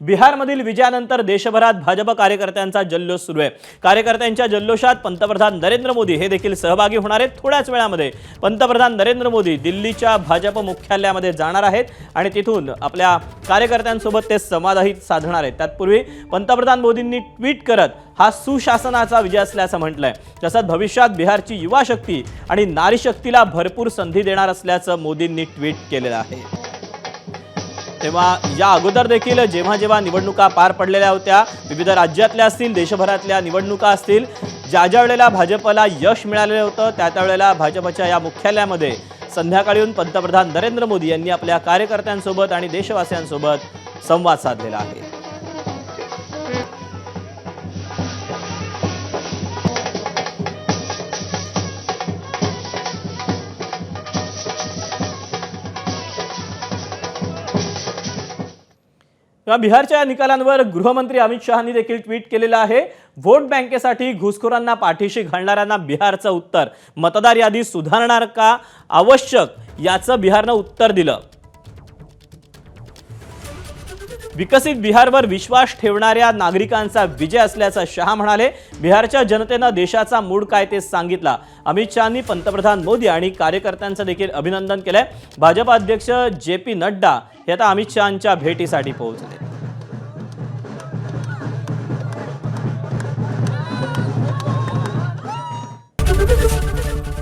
बिहारमधील विजयानंतर देशभरात भाजप कार्यकर्त्यांचा जल्लोष सुरू आहे. कार्यकर्त्यांच्या जल्लोषात पंतप्रधान नरेंद्र मोदी हे देखील सहभागी होणार आहेत थोड्याच वेळामध्ये. पंतप्रधान नरेंद्र मोदी दिल्लीच्या भाजप मुख्यालयामध्ये जाणार आहेत आणि तिथून आपल्या कार्यकर्त्यांसोबत ते संवादही साधणार आहेत. तत्पूर्वी पंतप्रधान मोदींनी ट्विट करत हा सुशासनाचा विजय असल्याचं म्हटलंय. तसंच भविष्यात बिहारची युवा शक्ती आणि नारी शक्तीला भरपूर संधी देणार असल्याचं मोदींनी ट्विट केलेलं आहे. तेव्हा या अगोदर देखील जेव्हा जेव्हा निवडणुका पार पडलेल्या होत्या विविध राज्यातल्या असतील देशभरातल्या निवडणुका असतील ज्या ज्या वेळेला भाजपला यश मिळालेलं होतं त्या त्यावेळेला भाजपच्या या मुख्यालयामध्ये संध्याकाळी येऊन पंतप्रधान नरेंद्र मोदी यांनी आपल्या कार्यकर्त्यांसोबत आणि देशवासियांसोबत संवाद साधलेला आहे. तेव्हा बिहारच्या या निकालांवर गृहमंत्री अमित शहानी देखील ट्विट केलेलं आहे. व्होट बँकेसाठी घुसखोरांना पाठीशी घालणाऱ्यांना बिहारचं उत्तर. मतदार यादी सुधारणार का? आवश्यक याचं बिहारनं उत्तर दिलं. विकसित बिहारवर विश्वास ठेवणाऱ्या नागरिकांचा विजय असल्याचं शहा म्हणाले. बिहारच्या जनतेनं देशाचा मूड काय ते सांगितला. अमित शहानी पंतप्रधान मोदी आणि कार्यकर्त्यांचं देखील अभिनंदन केलंय. भाजप अध्यक्ष जे पी नड्डा हे आता अमित शहांच्या भेटीसाठी पोहोचले.